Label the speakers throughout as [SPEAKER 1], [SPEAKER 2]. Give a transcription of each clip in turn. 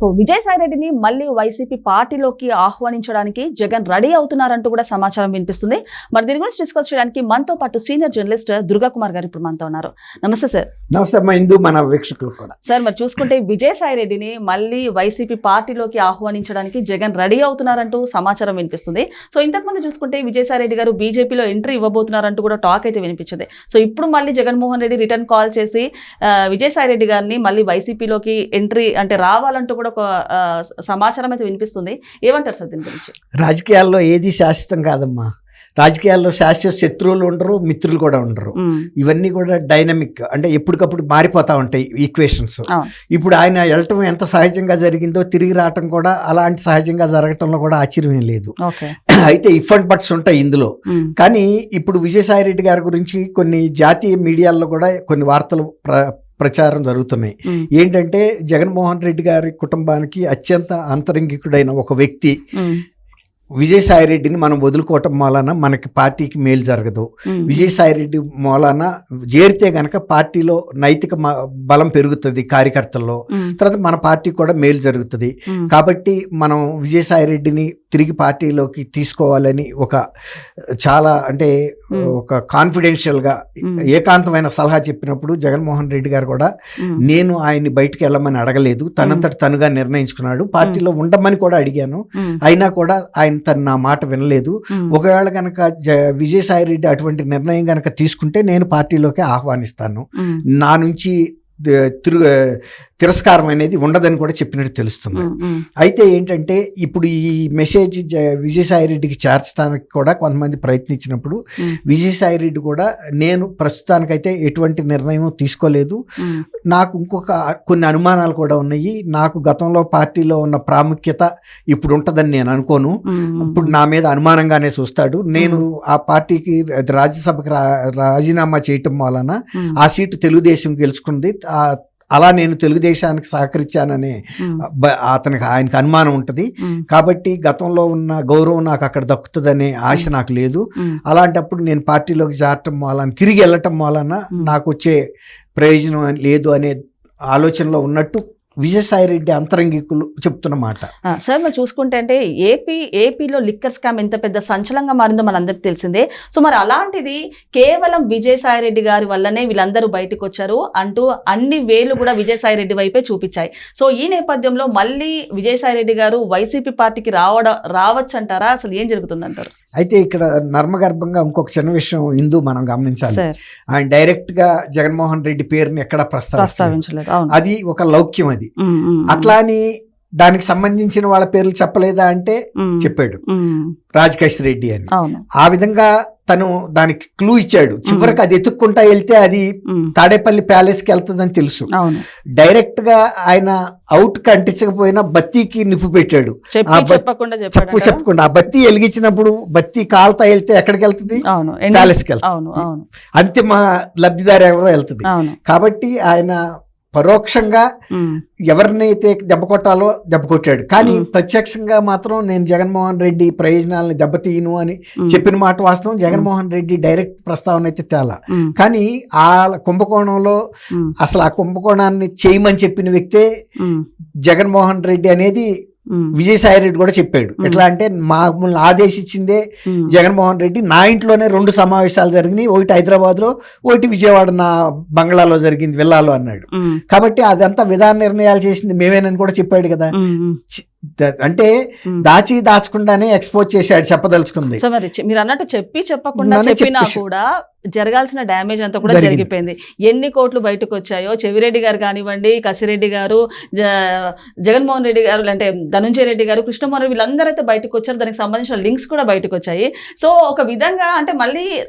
[SPEAKER 1] So Vijayasai రెడ్డిని మళ్ళీ YCP పార్టీలోకి ఆహ్వానించడానికి జగన్ రెడీ అవుతున్నారంటూ కూడా సమాచారం వినిపిస్తుంది. మరి దీని గురించి డిస్కస్ చేయడానికి మనతో పాటు సీనియర్ జర్నలిస్ట్ దుర్గా కుమార్ గారు ఇప్పుడు మనతో ఉన్నారు. నమస్తే సార్.
[SPEAKER 2] నమస్తే ఇందు మన వీక్షకులు కూడా.
[SPEAKER 1] సార్ మరి చూసుకుంటే విజయసాయి రెడ్డిని మళ్ళీ వైసీపీ పార్టీలోకి ఆహ్వానించడానికి జగన్ రెడీ అవుతున్నారంటూ సమాచారం వినిపిస్తుంది. సో ఇంతకుముందు చూసుకుంటే విజయసాయి రెడ్డి గారు బీజేపీలో ఎంట్రీ ఇవ్వబోతున్నారంటూ కూడా టాక్ అయితే వినిపించింది. సో ఇప్పుడు మళ్ళీ జగన్మోహన్ రెడ్డి రిటర్న్ కాల్ చేసి విజయసాయి రెడ్డి గారిని మళ్ళీ వైసీపీలోకి ఎంట్రీ అంటే రావాలంటూ కూడా ఒక ఆ, సమాచారం అయితే వినిపిస్తుంది. ఏమంటారు సార్ దీని గురించి?
[SPEAKER 2] రాజకీయాల్లో ఏది శాశ్వతం కాదమ్మా. రాజకీయాల్లో శాశ్వత శత్రువులు ఉండరు మిత్రులు కూడా ఉండరు. ఇవన్నీ కూడా డైనమిక్ అంటే ఎప్పటికప్పుడు మారిపోతూ ఉంటాయి ఈక్వేషన్స్. ఇప్పుడు ఆయన వెళ్ళటం ఎంత సహజంగా జరిగిందో తిరిగి రావటం కూడా అలాంటి సహజంగా జరగటంలో కూడా ఆశ్చర్యం లేదు. అయితే ఇఫ్ అండ్ బట్స్ ఉంటాయి ఇందులో. కానీ ఇప్పుడు విజయసాయి రెడ్డి గారి గురించి కొన్ని జాతీయ మీడియాల్లో కూడా కొన్ని వార్తలు ప్రచారం జరుగుతున్నాయి. ఏంటంటే జగన్మోహన్ రెడ్డి గారి కుటుంబానికి అత్యంత అంతరంగికుడైన ఒక వ్యక్తి విజయసాయి రెడ్డిని మనం వదులుకోవటం మూలాన మనకి పార్టీకి మేలు జరగదు. విజయసాయి రెడ్డి మూలాన చేరితే గనక పార్టీలో నైతిక బలం పెరుగుతుంది కార్యకర్తల్లో. తర్వాత మన పార్టీ కూడా మేలు జరుగుతుంది. కాబట్టి మనం విజయసాయి రెడ్డిని తిరిగి పార్టీలోకి తీసుకోవాలని ఒక చాలా అంటే. ఒక కాన్ఫిడెన్షియల్గా. ఏకాంతమైన సలహా చెప్పినప్పుడు జగన్మోహన్ రెడ్డి గారు కూడా నేను ఆయన్ని బయటికి వెళ్ళమని అడగలేదు. తనంతట తనుగా నిర్ణయించుకున్నాడు. పార్టీలో ఉండమని కూడా అడిగాను. అయినా కూడా ఆయన తను నా మాట వినలేదు. ఒకవేళ కనుక జ విజయసాయి రెడ్డి అటువంటి నిర్ణయం కనుక తీసుకుంటే నేను పార్టీలోకి ఆహ్వానిస్తాను. నా నుంచి తిరు తిరస్కారం అనేది ఉండదని కూడా చెప్పినట్టు తెలుస్తుంది. అయితే ఏంటంటే ఇప్పుడు ఈ మెసేజ్ జ- విజయసాయి రెడ్డికి చేర్చడానికి కూడా కొంతమంది ప్రయత్నించినప్పుడు
[SPEAKER 1] ఉమ్,
[SPEAKER 2] విజయసాయి రెడ్డి కూడా నేను ప్రస్తుతానికైతే ఎటువంటి నిర్ణయం తీసుకోలేదు. నాకు ఇంకొక కొన్ని అనుమానాలు కూడా ఉన్నాయి. నాకు గతంలో పార్టీలో ఉన్న ప్రాముఖ్యత ఇప్పుడు ఉంటుందని నేను అనుకోను. ఇప్పుడు నా మీద అనుమానంగానే చూస్తాడు. నేను ఆ పార్టీకి రాజ్యసభకి రా రాజీనామా చేయటం వలన ఆ సీటు తెలుగుదేశం గెలుచుకుంది. అలా నేను తెలుగుదేశానికి సహకరించాననే అతనికి ఆయనకు అనుమానం ఉంటుంది. కాబట్టి గతంలో ఉన్న గౌరవం నాకు అక్కడ దక్కుతుందనే ఆశ నాకు లేదు. అలాంటప్పుడు నేను పార్టీలోకి చేరటం వలన తిరిగి వెళ్ళటం వలన. నాకు వచ్చే ప్రయోజనం లేదు అనే ఆలోచనలో ఉన్నట్టు విజయసాయి రెడ్డి అంతరంగికులు చెప్తున్నమాట
[SPEAKER 1] ఆ, సార్ మరి చూసుకుంటే అంటే ఏపీ ఏపీలో లిక్కర్ స్కామ్ ఎంత పెద్ద సంచలనంగా మారిందో మనందరికి తెలిసిందే. సో మరి అలాంటిది కేవలం విజయసాయి రెడ్డి గారి వల్లనే వీళ్ళందరూ బయటకు వచ్చారు అంటూ అన్ని వేలు కూడా విజయసాయి రెడ్డి వైపే చూపించాయి. సో ఈ నేపథ్యంలో మళ్ళీ విజయసాయి రెడ్డి గారు వైసీపీ పార్టీకి రావడం రావచ్చు అంటారా అసలు ఏం జరుగుతుందంటారు?
[SPEAKER 2] అయితే ఇక్కడ నర్మగర్భంగా ఇంకొక చిన్న విషయం ఇందు మనం గమనించాలి.
[SPEAKER 1] సార్.
[SPEAKER 2] ఆయన డైరెక్ట్గా జగన్మోహన్ రెడ్డి పేరుని ఎక్కడ ప్రస్తావించలేదు. అది ఒక లౌక్యం అది. అట్లా అని దానికి సంబంధించిన వాళ్ళ పేర్లు చెప్పలేదా అంటే చెప్పాడు. రాజకేష్ రెడ్డి అని. ఆ విధంగా తను దానికి క్లూ ఇచ్చాడు. చివరికి అది ఎత్తుక్కుంటా వెళ్తే అది తాడేపల్లి ప్యాలెస్కి వెళ్తుందని తెలుసు. డైరెక్ట్గా ఆయన అవుట్ కంటించకపోయినా బత్తికి నిప్పు పెట్టాడు.
[SPEAKER 1] చెప్పి చెప్పకుండా
[SPEAKER 2] చెప్పు
[SPEAKER 1] చెప్పాడు
[SPEAKER 2] చెప్పకుండా. ఆ బత్తి వెలిగించినప్పుడు బత్తి కాలుతా వెళ్తే ఎక్కడికి వెళ్తుంది?
[SPEAKER 1] అవును. ఎండి-
[SPEAKER 2] ప్యాలెస్కి వెళ్తుంది. అంతిమ లబ్ధిదారు ఎవరో వెళ్తుంది. కాబట్టి ఆయన పరోక్షంగా ఎవరినైతే దెబ్బ కొట్టాలో దెబ్బ కొట్టాడు. కానీ. ప్రత్యక్షంగా మాత్రం నేను జగన్మోహన్ రెడ్డి ప్రయోజనాలను దెబ్బతీయను అని చెప్పిన మాట వాస్తవం. జగన్మోహన్ రెడ్డి డైరెక్ట్ ప్రస్తావన అయితే తేలా. కానీ ఆ కుంభకోణంలో అసలు ఆ కుంభకోణాన్ని చేయమని చెప్పిన వ్యక్తే జగన్మోహన్ రెడ్డి అనేది విజయసాయి రెడ్డి కూడా చెప్పాడు. ఎట్లా అంటే మమ్మల్ని ఆదేశించిందే జగన్మోహన్ రెడ్డి. నా ఇంట్లోనే రెండు సమావేశాలు జరిగినాయి. ఒకటి హైదరాబాద్లో ఒకటి విజయవాడ నా బంగ్లాలో జరిగింది విల్లాలో అన్నాడు. కాబట్టి అదంతా విధాన నిర్ణయాలు చేసింది మేమేనని కూడా చెప్పాడు కదా. అంటే. దాచి దాచకుండానే ఎక్స్పోజ్ చేశాడు చెప్పదలుచుకుంది.
[SPEAKER 1] సో మరి మీరు అన్నట్టు చెప్పి చెప్పకుండా చెప్పినా కూడా జరగాల్సిన డ్యామేజ్ అంతా కూడా. జరిగిపోయింది. ఎన్ని కోట్లు బయటకు వచ్చాయో చెవిరెడ్డి గారు కానివ్వండి కసిరెడ్డి గారు జగన్మోహన్ రెడ్డి గారు అంటే ధనుంజయ రెడ్డి గారు కృష్ణమోహన్ రెడ్డి వీళ్ళందరూ అయితే బయటకు వచ్చారు. దానికి సంబంధించిన లింక్స్ కూడా బయటకు వచ్చాయి. సో ఒక విధంగా అంటే మళ్ళీ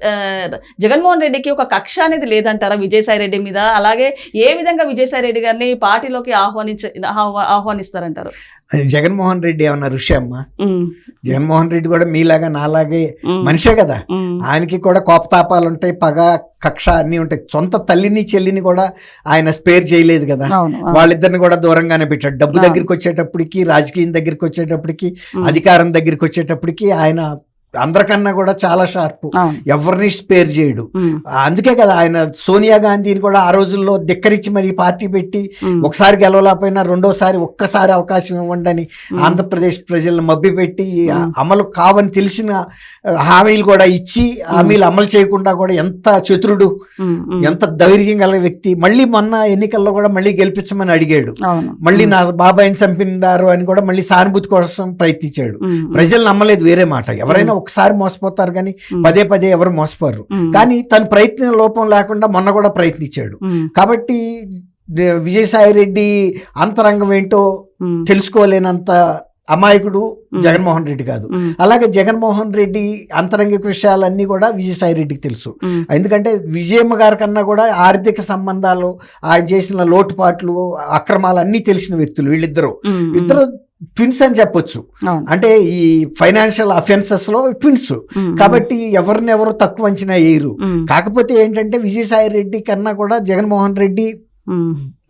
[SPEAKER 1] జగన్మోహన్ రెడ్డికి ఒక కక్ష అనేది లేదంటారా విజయసాయి రెడ్డి మీద? అలాగే ఏ విధంగా విజయసాయి రెడ్డి గారిని పార్టీలోకి ఆహ్వానించ ఆహ్వా- ఆహ్వానిస్తారంటారు?
[SPEAKER 2] జగన్మోహన్ రెడ్డి ఏమన్నా ఋషి అమ్మ? జగన్మోహన్ రెడ్డి కూడా మీలాగా నాలాగే మనిషే కదా. ఆయనకి కూడా కోపతాపాలు ఉంటాయి పగ కక్ష అన్నీ ఉంటాయి. సొంత తల్లిని చెల్లిని కూడా ఆయన స్పేర్ చేయలేదు కదా. వాళ్ళిద్దరిని కూడా దూరంగానే పెట్టాడు. డబ్బు. దగ్గరికి వచ్చేటప్పటికి రాజకీయం దగ్గరికి వచ్చేటప్పటికి అధికారం దగ్గరికి వచ్చేటప్పటికి ఆయన అందరికన్నా కూడా చాలా షార్ప్. ఎవరిని స్పేర్ చేయడు. అందుకే కదా ఆయన సోనియా గాంధీని కూడా ఆ రోజుల్లో ధిక్కరించి మరి పార్టీ పెట్టి ఒకసారి గెలవలేకపోయినా రెండోసారి ఒక్కసారి అవకాశం ఇవ్వండి అని ఆంధ్రప్రదేశ్ ప్రజలను మభ్యపెట్టి
[SPEAKER 1] మ్మ్.
[SPEAKER 2] అమలు కావని తెలిసిన హామీలు కూడా ఇచ్చి హామీలు అమలు చేయకుండా కూడా ఎంత చతురుడు ఎంత ధైర్యం గల వ్యక్తి. మళ్ళీ మొన్న ఎన్నికల్లో కూడా మళ్ళీ గెలిపించమని అడిగాడు. మళ్ళీ నా బాబాయిని చంపినారు అని కూడా మళ్ళీ సానుభూతి కోసం ప్రయత్నించాడు. ప్రజలు నమ్మలేదు వేరే మాట. ఎవరైనా ఒకసారి మోసపోతారు కానీ పదే పదే ఎవరు మోసపోరు. కానీ తన ప్రయత్నం లోపం లేకుండా మొన్న కూడా ప్రయత్నించాడు. కాబట్టి విజయసాయి రెడ్డి అంతరంగం ఏంటో తెలుసుకోలేనంత అమాయకుడు జగన్మోహన్ రెడ్డి కాదు. అలాగే జగన్మోహన్ రెడ్డి అంతరంగిక విషయాలన్నీ కూడా విజయసాయి రెడ్డికి తెలుసు ఎందుకంటే విజయమ్మ గారి కన్నా కూడా ఆర్థిక సంబంధాలు ఆయన చేసిన లోటుపాట్లు అక్రమాలు అన్నీ తెలిసిన వ్యక్తులు వీళ్ళిద్దరూ. ఇద్దరు ట్విన్స్ అని చెప్పొచ్చు. అంటే ఈ ఫైనాన్షియల్ అఫెన్సెస్లో ట్విన్స్ కాబట్టి ఎవరిని ఎవరు తక్కువ అంచనా వేయరు. కాకపోతే ఏంటంటే విజయసాయి రెడ్డి కన్నా కూడా జగన్మోహన్ రెడ్డి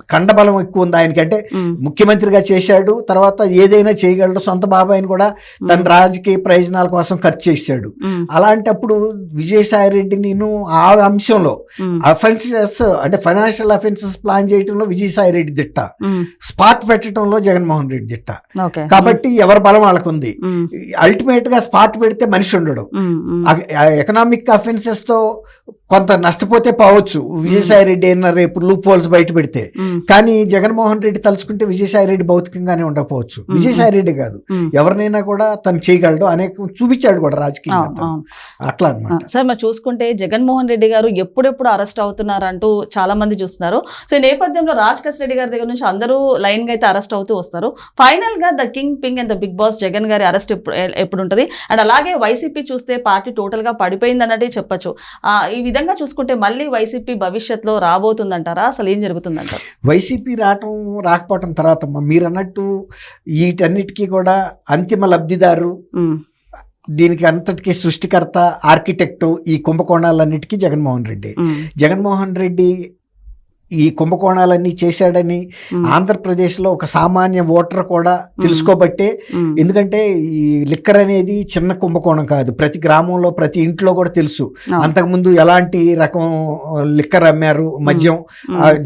[SPEAKER 2] కండబలం ఎక్కువ ఉంది ఆయనకి అంటే ముఖ్యమంత్రిగా చేశాడు తర్వాత ఏదైనా చేయగలడు సొంత బాబాయిని కూడా తన రాజకీయ ప్రయోజనాల కోసం ఖర్చు చేశాడు. అలాంటప్పుడు విజయసాయి రెడ్డి నేను ఆ అంశంలో అఫెన్సెస్ అంటే ఫైనాన్షియల్ అఫెన్సెస్ ప్లాన్ చేయడంలో విజయసాయి రెడ్డి దిట్ట స్పాట్ పెట్టడంలో జగన్మోహన్ రెడ్డి దిట్ట. కాబట్టి ఎవరి బలం వాళ్ళకుంది? అల్టిమేట్గా స్పాట్ పెడితే మనిషి ఉండడు. ఎకనామిక్ అఫెన్సెస్తో కొంత నష్టపోతే పోవచ్చు. విజయసాయి రెడ్డి అయినా రేపు లూప్ హోల్స్ బయట పెడితే. కానీ జగన్మోహన్ రెడ్డి తలుచుకుంటే విజయసాయి రెడ్డి భౌతికంగానే ఉండకపోవచ్చు. విజయసాయి రెడ్డి కాదు. ఎవరినైనా కూడా తను చేయగలడు. అనేక చూపించాడు కూడా రాజకీయంగా.
[SPEAKER 1] అవును.
[SPEAKER 2] అట్లా అనమాట
[SPEAKER 1] సార్ మరి చూసుకుంటే జగన్మోహన్ రెడ్డి గారు ఎప్పుడెప్పుడు అరెస్ట్ అవుతున్నారంటూ చాలా మంది చూస్తున్నారు. సో ఈ నేపథ్యంలో రాజ్ రెడ్డి గారి దగ్గర నుంచి అందరూ లైన్గా అయితే అరెస్ట్ అవుతూ వస్తారు. ఫైనల్గా the kingpin and the big boss Jagan గారి అరెస్ట్ ఎప్పుడు ఉంటుంది అండ్ అలాగే వైసీపీ చూస్తే పార్టీ టోటల్గా పడిపోయింది అన్నట్టే చెప్పొచ్చు. ఆ, ఈ విధంగా చూసుకుంటే మళ్ళీ వైసీపీ భవిష్యత్తులో రాబోతుందంటారా? అసలు ఏం జరుగుతుందంటారు?
[SPEAKER 2] వైసీపీ రావటం రాకపోవటం తర్వాత మీరు అన్నట్టు వీటన్నిటికీ కూడా అంతిమ లబ్ధిదారు దీనికి అంతటికీ సృష్టికర్త ఆర్కిటెక్టు ఈ కుంభకోణాలన్నిటికీ జగన్మోహన్ రెడ్డి. జగన్మోహన్ రెడ్డి ఈ కుంభకోణాలన్నీ చేశాడని ఆంధ్రప్రదేశ్లో ఒక సామాన్య ఓటర్ కూడా తెలుసుకోబట్టే ఎందుకంటే ఈ లిక్కర్ అనేది చిన్న కుంభకోణం కాదు. ప్రతి గ్రామంలో ప్రతి ఇంట్లో కూడా తెలుసు. అంతకుముందు ఎలాంటి రకం లిక్కర్ అమ్మారు? మద్యం.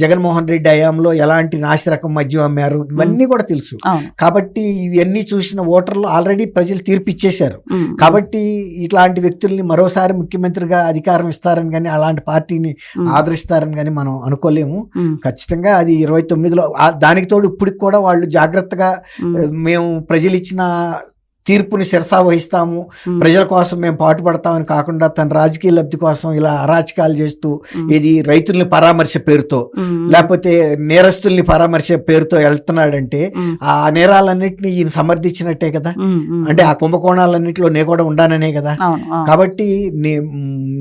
[SPEAKER 2] జగన్మోహన్ రెడ్డి హయాంలో ఎలాంటి నాసి రకం మద్యం అమ్మారు? ఇవన్నీ కూడా తెలుసు. కాబట్టి ఇవన్నీ చూసిన ఓటర్లు ఆల్రెడీ ప్రజలు తీర్పు ఇచ్చేశారు కాబట్టి ఇట్లాంటి వ్యక్తుల్ని మరోసారి ముఖ్యమంత్రిగా అధికారం ఇస్తారని కానీ అలాంటి పార్టీని ఆదరిస్తారని కానీ మనం అనుకోలేము. ఖచ్చితంగా అది ఇరవై తొమ్మిదిలో దానికి తోడు ఇప్పటికి కూడా వాళ్ళు జాగ్రత్తగా మేము. ప్రజలు ఇచ్చిన తీర్పుని శిరసా వహిస్తాము.
[SPEAKER 1] ఉమ్,
[SPEAKER 2] ప్రజల కోసం మేము పాటుపడతామని కాకుండా తన రాజకీయ లబ్ధి కోసం ఇలా అరాచకాలు చేస్తూ ఇది రైతుల్ని పరామర్శ పేరుతో లేకపోతే నేరస్తుల్ని పరామర్శ పేరుతో వెళ్తున్నాడంటే ఆ నేరాలన్నింటినీ ఈయన సమర్థించినట్టే కదా? అంటే ఆ కుంభకోణాలన్నింటిలో నే కూడా ఉండాననే కదా? కాబట్టి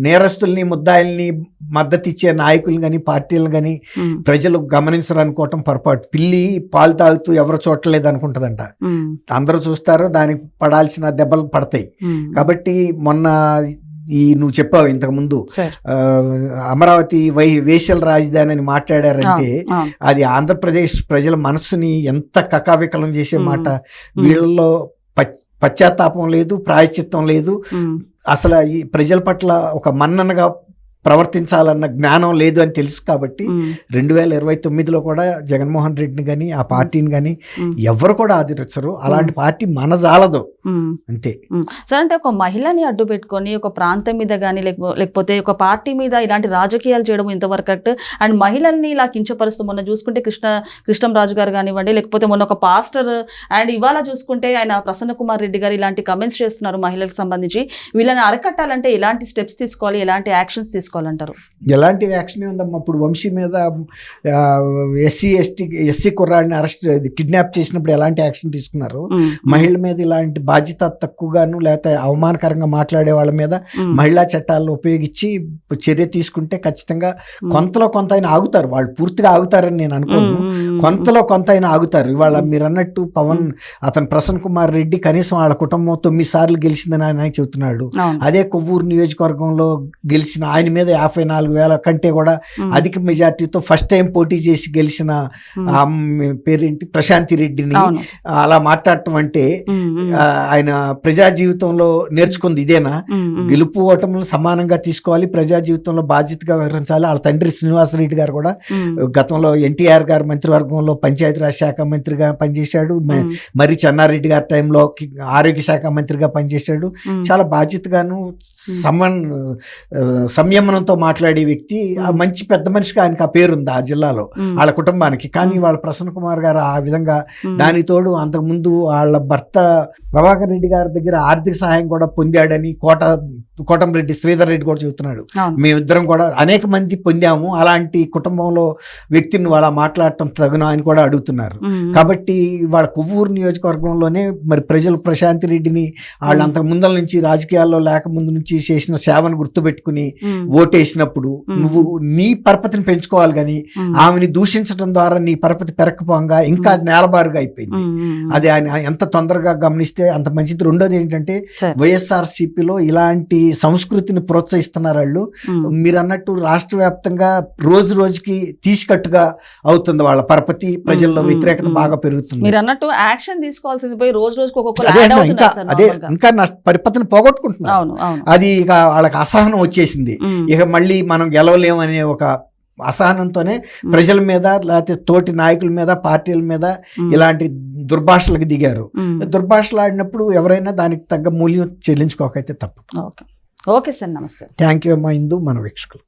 [SPEAKER 2] నేరస్తుల్ని ముద్దాయిల్ని మద్దతు ఇచ్చే నాయకులు కానీ పార్టీలు కానీ ప్రజలు గమనించరు అనుకోవటం పొరపాటు. పిల్లి పాలు తాగుతూ ఎవరు చూడలేదు అనుకుంటుందంట అందరూ చూస్తారు దానికి పడాల్సిన దెబ్బలు పడతాయి. కాబట్టి మొన్న ఈ నువ్వు చెప్పావు ఇంతకు ముందు
[SPEAKER 1] సార్.
[SPEAKER 2] ఆ, అమరావతి వై వేశ్యల రాజధాని అని మాట్లాడారంటే అది ఆంధ్రప్రదేశ్ ప్రజల మనసుని ఎంత కకావికలం చేసే. మాట.
[SPEAKER 1] మ్మ్.
[SPEAKER 2] వీళ్ళలో ప- పశ్చాత్తాపం లేదు ప్రాయచిత్తం లేదు. అసలు ఈ ప్రజల పట్ల ఒక మన్ననగా ప్రవర్తించాలన్న జ్ఞానం లేదు అని తెలుసు కాబట్టి రెండు వేల ఇరవై తొమ్మిదిలో కూడా జగన్మోహన్ రెడ్డిని కానీ ఆ పార్టీని కానీ ఎవరు కూడా ఆదరించరు. అలాంటి పార్టీ మనజాలదు
[SPEAKER 1] ఉమ్.
[SPEAKER 2] అంతే.
[SPEAKER 1] సార్ అంటే ఒక మహిళని అడ్డు పెట్టుకొని ఒక ప్రాంతం మీద కానీ లేకపోతే ఒక పార్టీ మీద ఇలాంటి రాజకీయాలు చేయడం ఇంతవరకు కరెక్ట్? అండ్ మహిళల్ని ఇలా కించపరుస్తూ మొన్న చూసుకుంటే కృష్ణ కృష్ణంరాజు గారు కానివ్వండి లేకపోతే మొన్న ఒక పాస్టర్ అండ్ ఇవాళ చూసుకుంటే ఆయన ప్రసన్న కుమార్ రెడ్డి గారు ఇలాంటి కమెంట్స్ చేస్తున్నారు మహిళలకు సంబంధించి. వీళ్ళని అరకట్టాలంటే ఎలాంటి స్టెప్స్ తీసుకోవాలి? ఎలాంటి యాక్షన్స్ తీసుకోవాలంటారు.
[SPEAKER 2] ఎలాంటి యాక్షన్ ఉందమ్మా? ఇప్పుడు వంశీ మీద ఎస్సీ ఎస్టీ ఎస్సీ కుర్రాడిని అరెస్ట్ కిడ్నాప్ చేసినప్పుడు ఎలాంటి యాక్షన్ తీసుకున్నారు? మహిళల మీద ఇలాంటి బాధ్యత తక్కువగాను లేకపోతే అవమానకరంగా మాట్లాడే వాళ్ళ మీద మహిళా చట్టాలను ఉపయోగించి చర్య తీసుకుంటే ఖచ్చితంగా కొంతలో కొంత అయినా ఆగుతారు. వాళ్ళు పూర్తిగా ఆగుతారని నేను అనుకోను. కొంతలో కొంత అయినా ఆగుతారు. ఇవాళ. మీరు అన్నట్టు పవన్. అతను ప్రసన్న కుమార్ రెడ్డి కనీసం వాళ్ళ కుటుంబం తొమ్మిది సార్లు గెలిచిందని ఆయన చెబుతున్నాడు. అదే కొవ్వూరు నియోజకవర్గంలో గెలిచిన ఆయన మీద మీద యాభై నాలుగు వేల కంటే కూడా అధిక మెజార్టీతో ఫస్ట్ టైం పోటీ చేసి గెలిచిన పేరేంటి? ప్రశాంతి రెడ్డిని అలా మాట్లాడటం అంటే ఆయన ప్రజా జీవితంలో నేర్చుకుంది ఇదేనా? గెలుపు ఓటములు సమానంగా తీసుకోవాలి ప్రజా జీవితంలో బాధ్యతగా వ్యవహరించాలి. వాళ్ళ తండ్రి శ్రీనివాసరెడ్డి గారు కూడా గతంలో ఎన్టీఆర్ గారు మంత్రివర్గంలో పంచాయతీరాజ్ శాఖ మంత్రిగా పనిచేశాడు. మరి చెన్నారెడ్డి గారి టైంలో ఆరోగ్య శాఖ మంత్రిగా పనిచేశాడు. చాలా బాధ్యతగాను సమన్ ఆ, సంయమనంతో మాట్లాడే వ్యక్తి. మంచి పెద్ద మనిషిగా ఆయనకు ఆ పేరుంది ఆ జిల్లాలో వాళ్ళ కుటుంబానికి. కానీ. వాళ్ళ ప్రసన్న కుమార్ గారు ఆ విధంగా దానికి తోడు అంతకుముందు వాళ్ళ భర్త ప్రభాకర్ రెడ్డి గారి దగ్గర ఆర్థిక సహాయం కూడా పొందాడని కోట కోటంరెడ్డి శ్రీధర్ రెడ్డి కూడా చెబుతున్నాడు. మేమిద్దరం కూడా అనేక మంది పొందాము. అలాంటి కుటుంబంలో వ్యక్తిని వాళ్ళ మాట్లాడటం తగున అని కూడా అడుగుతున్నారు. కాబట్టి వాళ్ళ కొవ్వూరు నియోజకవర్గంలోనే మరి ప్రజలు ప్రశాంతి రెడ్డిని వాళ్ళు. అంతకు ముందల నుంచి రాజకీయాల్లో లేక ముందు నుంచి చేసిన సేవను గుర్తుపెట్టుకుని
[SPEAKER 1] ఉమ్,
[SPEAKER 2] ఓటేసినప్పుడు. నువ్వు నీ పరపతిని పెంచుకోవాలి కానీ ఆమెని దూషించడం ద్వారా నీ పరపతి పెరకపోగా ఇంకా నేలబారుగా అయిపోయింది. అది ఆయన ఎంత తొందరగా గమనిస్తే అంత మంచిది. రెండోది ఏంటంటే. వైఎస్ఆర్ సిపిలో ఇలాంటి సంస్కృతిని ప్రోత్సహిస్తున్నారు వాళ్ళు. మీరు అన్నట్టు రాష్ట్ర వ్యాప్తంగా రోజు రోజుకి తీసికట్టుగా అవుతుంది వాళ్ళ పరపతి ప్రజల్లో వ్యతిరేకత. బాగా పెరుగుతుంది.
[SPEAKER 1] మీరు అన్నట్టు యాక్షన్ తీసుకోవాల్సింది పోయి రోజు రోజుకి ఒక్కొక్కరు
[SPEAKER 2] అదే
[SPEAKER 1] యాడ్
[SPEAKER 2] అన్న, ఇంకా అదే. ఇంకా పరిపతిని పోగొట్టుకుంటున్నారు. అది ఇక వాళ్ళకి అసహనం వచ్చేసింది. ఇక మళ్ళీ మనం గెలవలేమనే ఒక అసహనంతోనే ప్రజల మీద లేకపోతే తోటి నాయకుల మీద పార్టీల మీద ఇలాంటి దుర్భాషలకు దిగారు. దుర్భాషలు ఆడినప్పుడు ఎవరైనా దానికి తగ్గ మూల్యం చెల్లించుకోకైతే తప్పు.
[SPEAKER 1] ఓకే. ఓకే సార్ నమస్తే.
[SPEAKER 2] థ్యాంక్ యూ అమ్మా ఇందు మన వీక్షకులు